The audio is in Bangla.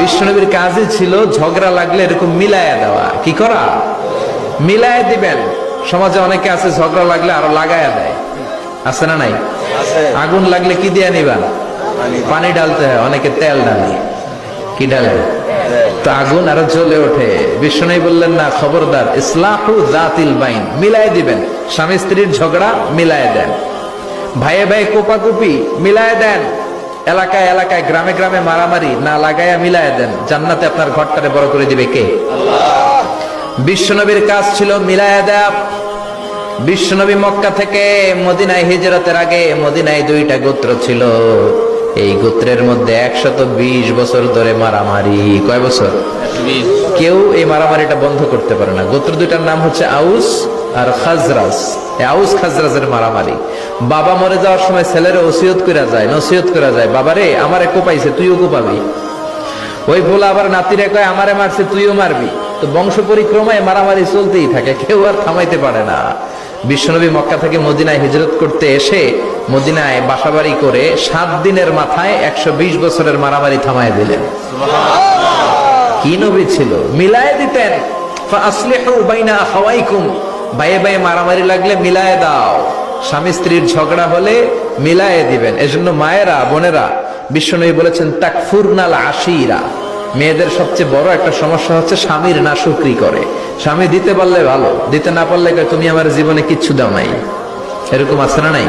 বিশ্বনবীর কাজই ছিল ঝগড়া লাগলে এরকম মিলায়া দেওয়া। কি করা? মিলায়া দিবেন। সমাজে অনেকে আছে ঝগড়া লাগলে আরও লাগায়া দেয়। আছে না নাই? আগুন লাগলে কি দিয়ে নিবান পানি। ডালতে হয় অনেকে তেল ডালে কি ডালে তো আগুন আরও জ্বলে ওঠে। বিষ্ণু বললেন না খবরদার ইসলাহু জাতিল বাইন মিলাই দিবেন। স্বামী স্ত্রীর ঝগড়া মিলাই দেন। ভাইয়ে ভাই কোপাকুপি মিলায় দেন। এলাকায় এলাকায় গ্রামে গ্রামে মারামারি না লাগাইয়া মিলায় দেন। জান্নাতে আপনার ঘরটারে বড় করে দিবে কে? বিশ্বনবীর কাজ ছিল মিলায়া দেয়া। বিশ্বনবী মক্কা থেকে মদিনায় হিজরতের আগে মদিনায় দুইটা গোত্র ছিল। এই গোত্রের মধ্যে একশত বিশ বছর ধরে মারামারি। কয় বছর? কেউ এই মারামারিটা বন্ধ করতে পারে না। গোত্র দুইটার নাম হচ্ছে আউস আর খাজরাজ আউস খাজরাজের মারামারি। বাবা মরে যাওয়ার সময় ছেলের ওসিয়ত করা যায় নসিহত করা যায়, বাবারে, আমারে কোপাইছে, তুইও কোপাবি? ওই ভোলা আবার নাতিরে কয়, আমারে মারছে, তুইও মারবি? তো বংশ পরিক্রমায় মারামারি চলতেই থাকে, কেউ আর থামাইতে পারে না। বিশ্বনবী মক্কা থেকে মদিনায় হিজরত করতে এসে মদিনায় বাসাবাড়ি করে সাত দিনের মাথায় একশো বিশ বছরের মারামারি থামায় দিলেন। কি নবী ছিল? মিলায় দিতেন ফাসলিহু বাইনা আখাওয়াইকুম। বাইয়ে বাইয়ে মারামারি লাগলে মিলায় দাও। স্বামী স্ত্রীর ঝগড়া হলে মিলায়ে দিবেন। এজন্য মায়েরা, বোনেরা, বিশ্বনবী বলেছেন, তাকফুরনাল আশিরা। মেয়েদের সবচেয়ে বড় একটা সমস্যা হচ্ছে স্বামীর না সুক্রি করে। স্বামী দিতে পারলে ভালো, দিতে না পারলে তুমি আমার জীবনে কিচ্ছু দাও নাই। এরকম আছে না নাই?